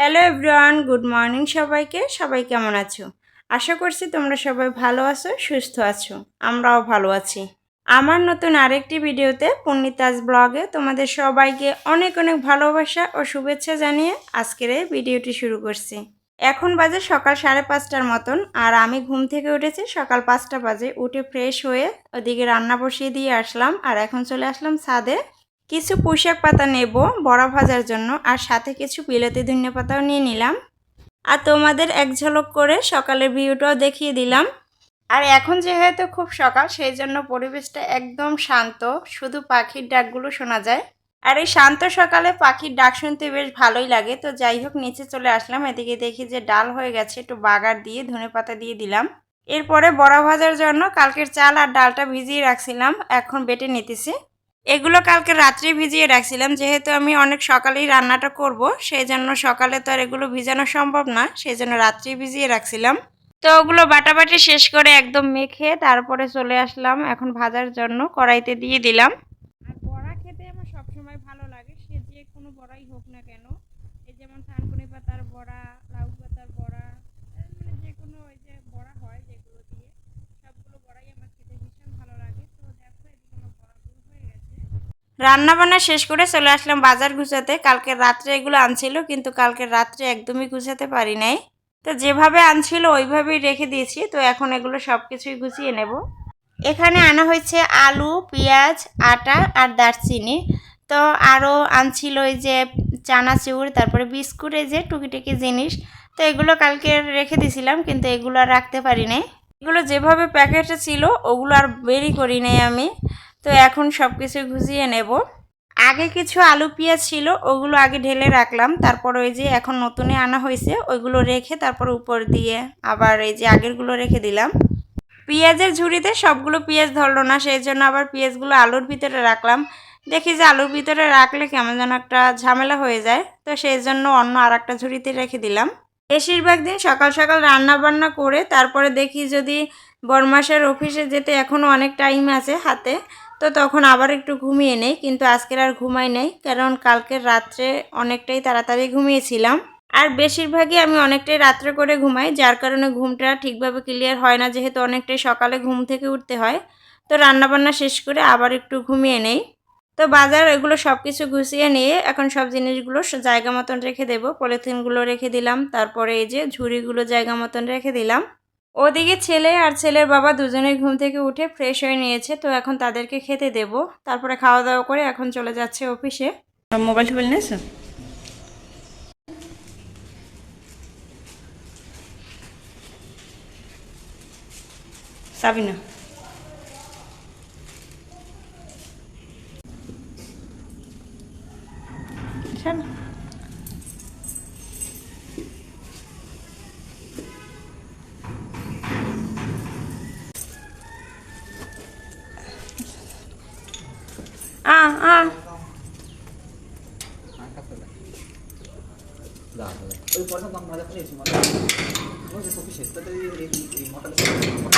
Hello everyone good morning সবাইকে। সবাই কেমন আছো? আশা করছি তোমরা সবাই ভালো আছো, সুস্থ আছো। আমরাও ভালো আছি। আমার নতুন আরেকটি ভিডিওতে পণ্ডিতাজ ব্লগে তোমাদের সবাইকে অনেক অনেক ভালোবাসা ও শুভেচ্ছা জানিয়ে আজকের এই ভিডিওটি শুরু করছি। এখন বাজে সকাল সাড়ে পাঁচটার মতন আর আমি ঘুম থেকে উঠেছি সকাল পাঁচটা বাজে। উঠে ফ্রেশ হয়ে ওদিকে রান্না বসিয়ে দিয়ে আসলাম আর এখন চলে আসলাম ছাদে কিছু পুঁইশাক পাতা নেব বড়া ভাজার জন্য, আর সাথে কিছু বিলাতি ধনিয়া পাতাও নিয়ে নিলাম। আর তোমাদের এক ঝলক করে সকালের ভিউটাও দেখিয়ে দিলাম। আর এখন যেহেতু খুব সকাল, সেই জন্য পরিবেশটা একদম শান্ত। শুধু পাখির ডাকগুলো শোনা যায়। আর এই শান্ত সকালে পাখির ডাক শুনতে বেশ ভালোই লাগে। তো যাই হোক, নিচে চলে আসলাম। এদিকে দেখি যে ডাল হয়ে গেছে, একটু বাগার দিয়ে ধনে পাতা দিয়ে দিলাম। এরপরে বড়া ভাজার জন্য কালকের চাল আর ডালটা ভিজিয়ে রাখছিলাম। এখন বেটে নিতেছি। এগুলো কালকে রাত্রে ভিজিয়ে রাখছিলাম। যেহেতু আমি অনেক সকালেই রান্নাটা করব সেই জন্য সকালে তো আর এগুলো ভিজানো সম্ভব না সেই জন্য রাত্রেই ভিজিয়ে রাখছিলাম। তো ওগুলো বাটাবাটি শেষ করে একদম মেখে তারপরে চলে আসলাম, এখন ভাজার জন্য কড়াইতে দিয়ে দিলাম আর বড়া খেতে আমার সবসময় ভালো লাগে সে যে কোনো বড়াই হোক না কেন এই যেমন থানকুনি পাতার বড়া লাউ পাতার বড়া এই মানে যে কোনো ওই যে বড়া হয় যেগুলো দিয়ে সবগুলো বড়াই আমার খেতে ভীষণ ভালো লাগে তো দেখো এদিকে আমার বড়াগুলো হয়ে গেছে রান্না বান্না শেষ করে চলে আসলাম বাজার গুছাতে। কালকে রাত্রে এগুলো আনছিল, কিন্তু কালকে রাত্রে একদমই গুছাতে পারি নাই। তো যেভাবে আনছিল ওইভাবেই রেখে দিয়েছি, তো এখন এগুলো সব কিছুই গুছিয়ে নেব। এখানে আনা হয়েছে আলু, পেঁয়াজ, আটা আর দারচিনি। তো আরও আনছিল ওই যে চানাচুর, তারপরে বিস্কুট, এই যে টুকিটুকি জিনিস। তো এগুলো কালকে রেখে দিয়েছিলাম, কিন্তু এগুলো আর রাখতে পারি নাই। এগুলো যেভাবে প্যাকেটে ছিল, ওগুলো আর বেরি করি নাই আমি। তো এখন সব কিছু গুছিয়ে নেব। আগে কিছু আলু পেঁয়াজ ছিল, ওগুলো আগে ঢেলে রাখলাম। তারপর ওই যে এখন নতুনে আনা হয়েছে, ওইগুলো রেখে তারপর উপর দিয়ে আবার এই যে আগেরগুলো রেখে দিলাম। পেঁয়াজের ঝুড়িতে সবগুলো পেঁয়াজ ধরলো না সেই জন্য আবার পেঁয়াজগুলো আলুর ভিতরে রাখলাম। দেখি যে আলুর ভিতরে রাখলে কেমন যেন একটা ঝামেলা হয়ে যায়, তো সেই জন্য অন্য আর একটা ঝুড়িতে রেখে দিলাম। বেশিরভাগ দিন সকাল সকাল রান্না বান্না করে, তারপরে দেখি যদি বরমাসের অফিসে যেতে এখনও অনেক টাইম আছে হাতে তো তখন আবার একটু ঘুমিয়ে নেই, কিন্তু আজকের আর ঘুমাই নেই, কারণ কালকের রাত্রে অনেকটাই তাড়াতাড়ি ঘুমিয়েছিলাম। আর বেশিরভাগই আমি অনেকটাই রাত্রে করে ঘুমাই, যার কারণে ঘুমটা ঠিকভাবে ক্লিয়ার হয় না, যেহেতু অনেকটাই সকালে ঘুম থেকে উঠতে হয়। তো রান্নাবান্না শেষ করে আবার একটু ঘুমিয়ে নেই। তো বাজার এগুলো সব কিছু গুছিয়ে নিয়ে এখন সব জিনিসগুলো জায়গা মতন রেখে দেবো। পলিথিনগুলো রেখে দিলাম, তারপরে এই যে ঝুড়িগুলো জায়গা মতন রেখে দিলাম। ওদিকে ছেলে আর ছেলের বাবা দুজনেই ঘুম থেকে উঠে ফ্রেশ হয়ে নিয়েছে, তো এখন তাদেরকে খেতে দেব। তারপরে খাওয়া দাওয়া করে এখন চলে যাচ্ছে অফিসে মোবাইল টোবাইল নিয়েছো? সাবিনা।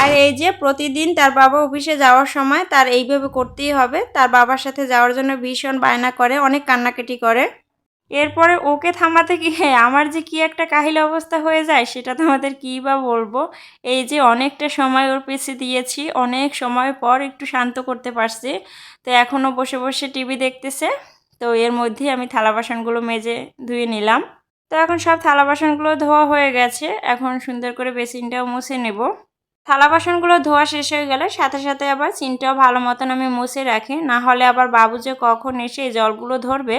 আর এই যে প্রতিদিন তার বাবা অফিসে যাওয়ার সময় তার এইভাবে করতেই হবে। তার বাবার সাথে যাওয়ার জন্য ভীষণ বায়না করে, অনেক কান্নাকাটি করে। এরপরে ওকে থামাতে গিয়ে আমার যে কি একটা কাহিল অবস্থা হয়ে যায়, সেটা তোমাদের কী বা বলব? এই যে অনেকটা সময় ওর পিছিয়ে দিয়েছি, অনেক সময় পর একটু শান্ত করতে পারছি। তো এখনও বসে বসে টিভি দেখতেছে। তো এর মধ্যেই আমি থালা বাসনগুলো মেজে ধুয়ে নিলাম। তো এখন সব থালা বাসনগুলো ধোয়া হয়ে গেছে। এখন সুন্দর করে বেসিনটাও মুছে নেব। থালা বাসনগুলো ধোয়া শেষ হয়ে গেলে সাথে সাথে আবার চিনটাও ভালো মতন আমি মুছে রাখি। না হলে আবার বাবু যে কখন এসে এই জলগুলো ধরবে,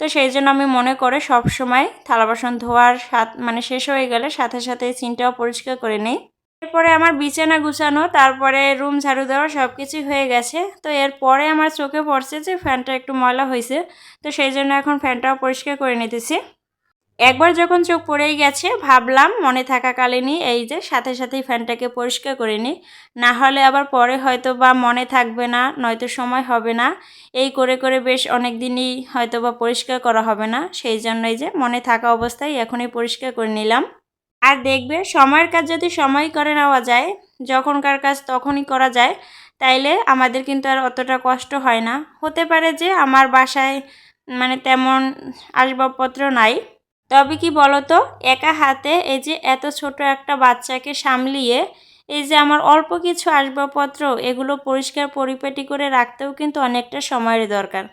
তো সেই জন্য আমি মনে করে সব সময় থালা বাসন ধোয়ার সাথ মানে শেষ হয়ে গেলে সাথে সাথে চিনটাও পরিষ্কার করে নিই। এরপরে আমার বিছানা গুছানো, তারপরে রুম ঝাড়ু দেওয়া সব কিছুই হয়ে গেছে। তো এরপরে আমার চোখে পড়ছে যে ফ্যানটা একটু ময়লা হয়েছে, তো সেই জন্য এখন ফ্যানটাও পরিষ্কার করে নিতেছি। একবার যখন চোখ পড়েই গেছে, ভাবলাম মনে থাকাকালীনই এই যে সাথে সাথেই ফ্যানটাকে পরিষ্কার করে নিই। না হলে আবার পরে হয়তো বা মনে থাকবে না, নয়তো সময় হবে না। এই করে করে বেশ অনেক দিনই হয়তো বা পরিষ্কার করা হবে না। সেই জন্যই যে মনে থাকা অবস্থায় এখনই পরিষ্কার করে নিলাম। আর দেখবে সময়ের কাজ যদি সময় করে নেওয়া যায়, যখনকার কাজ তখনই করা যায়, তাইলে আমাদের কিন্তু আর অতটা কষ্ট হয় না। হতে পারে যে আমার বাসায় মানে তেমন আসবাবপত্র নাই তবে কি বলতো, একা হাতে এই যে এত ছোট একটা বাচ্চাকে সামলিয়ে, এই যে আমার অল্প কিছু আসবাবপত্র, এগুলো পরিষ্কার পরিপাটি করে রাখতেও কিন্তু অনেকটা সময়ের দরকার।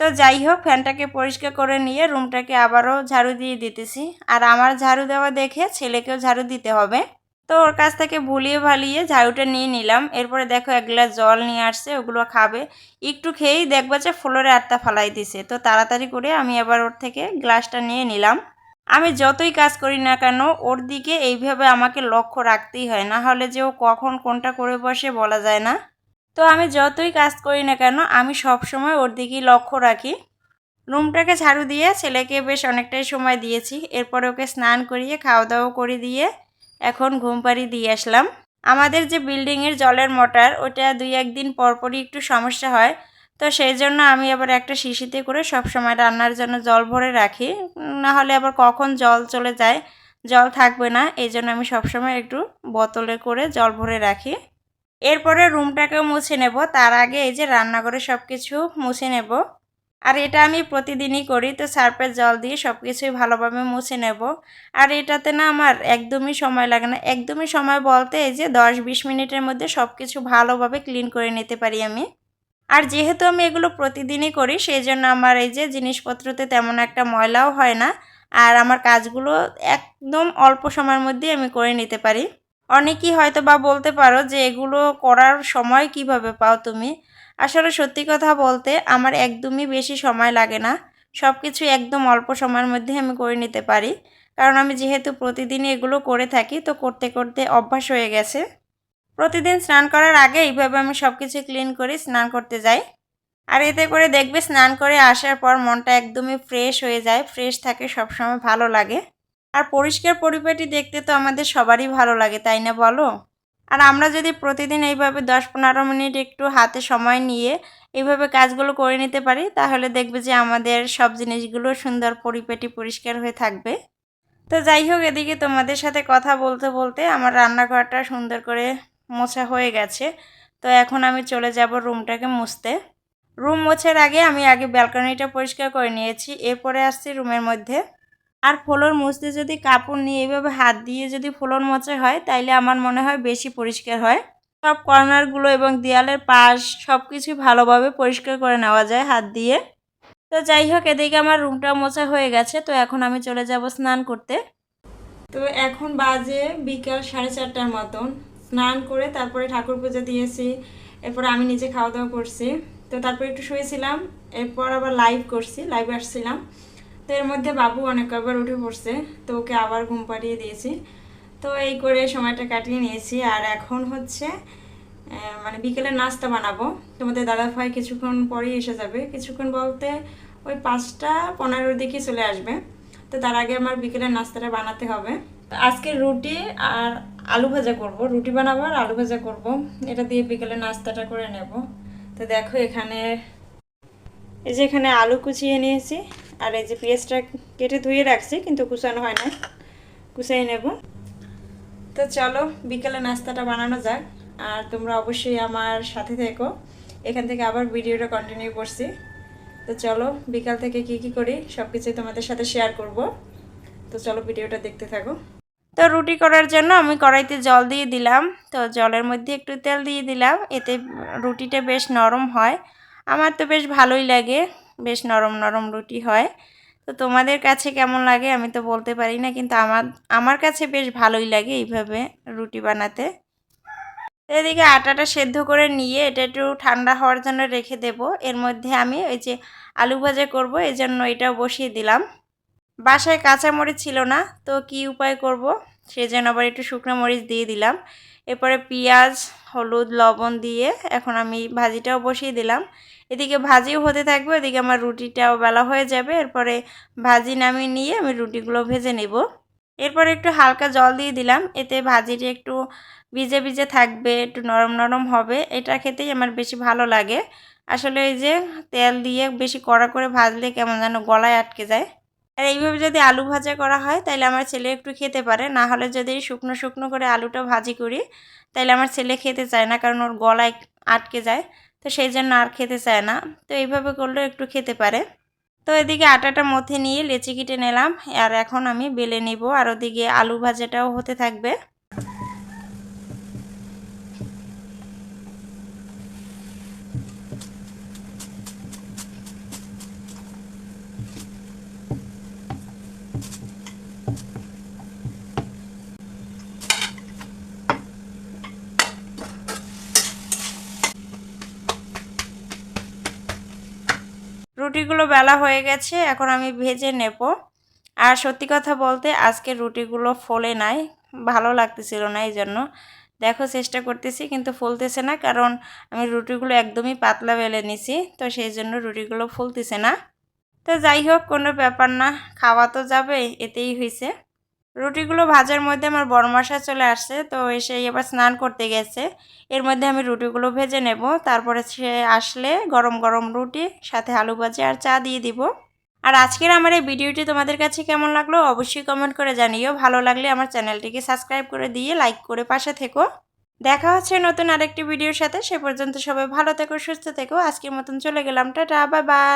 তো যাই হোক, ফ্যানটাকে পরিষ্কার করে নিয়ে রুমটাকে আবারও ঝাড়ু দিয়ে দিতেছি। আর আমার ঝাড়ু দেওয়া দেখে ছেলেকেও ঝাড়ু দিতে হবে। তো ওর কাছ থেকে ভুলিয়ে ভালিয়ে ঝাড়ুটা নিয়ে নিলাম। এরপরে দেখো এক গ্লাস জল নিয়ে আসছে, ওগুলো খাবে। একটু খেয়েই দেখবা যে ফ্লোরে আটটা ফালাই দিছে। তো তাড়াতাড়ি করে আমি এবার ওর থেকে গ্লাসটা নিয়ে নিলাম। আমি যতই কাজ করি না কেন, ওর দিকে এইভাবে আমাকে লক্ষ্য রাখতেই হয়। না হলে যে ও কখন কোনটা করে বসে বলা যায় না। তো আমি যতই কাজ করি না কেন, আমি সব সময় ওর দিকেই লক্ষ্য রাখি। রুমটাকে ঝাড়ু দিয়ে ছেলেকে বেশ অনেকটাই সময় দিয়েছি। এরপরে ওকে স্নান করিয়ে খাওয়া দাওয়া করে দিয়ে এখন ঘুম পাড়ি দিয়ে আসলাম। আমাদের যে বিল্ডিংয়ের জলের মোটর, ওটা দুই একদিন পরপরই একটু সমস্যা হয়। তো সেই জন্য আমি আবার একটা শিশিতে করে সব সময় রান্নার জন্য জল ভরে রাখি। না হলে আবার কখন জল চলে যায়, জল থাকবে না। এই জন্য আমি সবসময় একটু বোতলে করে জল ভরে রাখি। এরপরে রুমটাকেও মুছে নেব। তার আগে এই যে রান্নাঘরে সব কিছু মুছে নেব। আর এটা আমি প্রতিদিনই করি, তো সার্ফের জল দিয়ে সব কিছুই ভালোভাবে মুছে নেব। আর এটাতে না আমার একদমই সময় লাগে না। একদমই সময় বলতে এই যে দশ বিশ মিনিটের মধ্যে সব কিছু ভালোভাবে ক্লিন করে নিতে পারি আমি। আর যেহেতু আমি এগুলো প্রতিদিনই করি সেই জন্য আমার এই যে জিনিসপত্রতে তেমন একটা ময়লাও হয় না। আর আমার কাজগুলো একদম অল্প সময়ের মধ্যে আমি করে নিতে পারি। অনেকেই হয়তো বা বলতে পারো যে এগুলো করার সময় কীভাবে পাও তুমি? আসলে সত্যি কথা বলতে আমার একদমই বেশি সময় লাগে না। সব কিছু একদম অল্প সময়ের মধ্যে আমি করে নিতে পারি। কারণ আমি যেহেতু প্রতিদিনই এগুলো করে থাকি, তো করতে করতে অভ্যাস হয়ে গেছে। প্রতিদিন স্নান করার আগে এইভাবে আমি সব কিছু ক্লিন করে স্নান করতে যাই। আর এতে করে দেখবে স্নান করে আসার পর মনটা একদমই ফ্রেশ হয়ে যায়, ফ্রেশ থাকে, সবসময় ভালো লাগে। আর পরিষ্কার পরিপাটি দেখতে তো আমাদের সবারই ভালো লাগে, তাই না বলো? আর আমরা যদি প্রতিদিন এইভাবে দশ পনেরো মিনিট একটু হাতে সময় নিয়ে এইভাবে কাজগুলো করে নিতে পারি, তাহলে দেখবে যে আমাদের সব জিনিসগুলো সুন্দর পরিপেটি পরিষ্কার হয়ে থাকবে। তো যাই হোক, এদিকে তোমাদের সাথে কথা বলতে বলতে আমার রান্নাঘরটা সুন্দর করে মোছা হয়ে গেছে। তো এখন আমি চলে যাব রুমটাকে মুছতে। রুম মোছার আগে আমি আগে ব্যালকনিটা পরিষ্কার করে নিয়েছি, এরপরে আসছি রুমের মধ্যে। আর ফ্লোর মুছতে যদি কাপড় নিয়ে এভাবে হাত দিয়ে যদি ফ্লোর মোছা হয়, তাইলে আমার মনে হয় বেশি পরিষ্কার হয়। সব কর্নারগুলো এবং দেয়ালের পাশ সব কিছুই ভালোভাবে পরিষ্কার করে নেওয়া যায় হাত দিয়ে। তো যাই হোক, এদিকে আমার রুমটা মোছা হয়ে গেছে, তো এখন আমি চলে যাব স্নান করতে। তো এখন বাজে বিকাল সাড়ে চারটার মতন। স্নান করে তারপরে ঠাকুর পুজো দিয়েছি, এরপর আমি নিজে খাওয়া দাওয়া করছি। তো তারপর একটু শুয়েছিলাম, এরপর আবার লাইভ করছি লাইভ আসছিলাম। এর মধ্যে বাবু অনেক কয়েকবার উঠে পড়ছে, তো ওকে আবার ঘুম পাড়িয়ে দিয়েছি। তো এই করে সময়টা কাটিয়ে নিয়েছি, আর এখন হচ্ছে মানে বিকেলে নাস্তা বানাবো। তোমাদের দাদা ভাই কিছুক্ষণ পরেই এসে যাবে। কিছুক্ষণ বলতে ওই পাঁচটা পনেরোর দিকে চলে আসবে। তো তার আগে আমার বিকেলের নাস্তাটা বানাতে হবে। আজকে রুটি আর আলু ভাজা করব। রুটি বানাবো আর আলু ভাজা করব। এটা দিয়ে বিকেলে নাস্তাটা করে নেব। তো দেখো এখানে, এই যে এখানে আলু কুচিয়ে নিয়েছি। আর এই যে পেঁয়াজটা কেটে ধুয়ে রাখছি, কিন্তু কুচানো হয় না কুচাই নেব। তো চলো, বিকেলে নাস্তাটা বানানো যাক। আর তোমরা অবশ্যই আমার সাথে থেকো। এখান থেকে আবার ভিডিওটা কন্টিনিউ করছি। তো চলো, বিকাল থেকে কি কি করি সব কিছুই তোমাদের সাথে শেয়ার করব। তো চলো, ভিডিওটা দেখতে থাকো। তো রুটি করার জন্য আমি কড়াইতে জল দিয়ে দিলাম। তো জলের মধ্যে একটু তেল দিয়ে দিলাম। এতে রুটিটা বেশ নরম হয়। আমার তো বেশ ভালোই লাগে। বেশ নরম নরম রুটি হয়। তো তোমাদের কাছে কেমন লাগে আমি তো বলতে পারি না, কিন্তু আমার আমার কাছে বেশ ভালোই লাগে এইভাবে রুটি বানাতে। এদিকে আটাটা সেদ্ধ করে নিয়ে এটা একটু ঠান্ডা হওয়ার জন্য রেখে দেব। এর মধ্যে আমি ওই যে আলু ভাজা করব এই জন্য এটাও বসিয়ে দিলাম। বাসায় কাঁচামরিচ ছিল না, তো কি উপায় করব? সেজন্য আবার একটু শুকনো মরিচ দিয়ে দিলাম। এরপরে পেঁয়াজ, হলুদ, লবণ দিয়ে এখন আমি ভাজিটাও বসিয়ে দিলাম। এদিকে ভাজিও হতে থাকবে এদিকে আমার রুটিটাও বেলা হয়ে যাবে। এরপরে ভাজি নামিয়ে নিয়ে আমি রুটিগুলো ভেজে নেব। এরপরে একটু হালকা জল দিয়ে দিলাম, এতে ভাজিটি একটু ভিজে ভিজে থাকবে, একটু নরম নরম হবে। এটা খেতেই আমার বেশি ভালো লাগে। আসলে এই যে তেল দিয়ে বেশি কড়া করে ভাজলে কেমন যেন গলায় আটকে যায়। আর এইভাবে যদি আলু ভাজা করা হয় তাহলে আমার ছেলে একটু খেতে পারে। না হলে যদি শুকনো শুকনো করে আলুটা ভাজি করি তাহলে আমার ছেলে খেতে চায় না, কারণ ওর গলায় আটকে যায়। তো সেই জন্য আর খেতে চায় না। তো এইভাবে করলেও একটু খেতে পারে। তো এদিকে আটাটা মধ্যে নিয়ে লেচি কেটে নিলাম। আর এখন আমি বেলে নিব। আর ওদিকে আলু ভাজাটাও হতে থাকবে। রুটিগুলো বেলা হয়ে গেছে, এখন আমি ভেজে নেব। আর সত্যি কথা বলতে আজকে রুটিগুলো ফোলে নাই, ভালো লাগতেছিল না এই জন্য দেখো চেষ্টা করতেছি, কিন্তু ফুলতেছে না, কারণ আমি রুটিগুলো একদমই পাতলা বেলে নিছি, তো সেই জন্য রুটিগুলো ফুলতেছে না। তো যাই হোক, কোনো ব্যাপার না, খাওয়া তো যাবে এতেই হয়েছে রুটিগুলো ভাজার মধ্যে আমার বড় মশা চলে আসছে, তো এসে এবার স্নান করতে গেছে। এর মধ্যে আমি রুটিগুলো ভেজে নেব, তারপরে সে আসলে গরম গরম রুটি, সাথে আলু ভাজি আর চা দিয়ে দিব। আর আজকের আমার এই ভিডিওটি তোমাদের কাছে কেমন লাগল অবশ্যই কমেন্ট করে জানিও। ভালো লাগলে আমার চ্যানেলটিকে সাবস্ক্রাইব করে দিয়ে লাইক করে পাশে থেকো। দেখা হচ্ছে নতুন আরেকটি ভিডিওর সাথে, সে পর্যন্ত সবাই ভালো থেকো, সুস্থ থেকো। আজকের মতন চলে গেলাম। Tata bye bye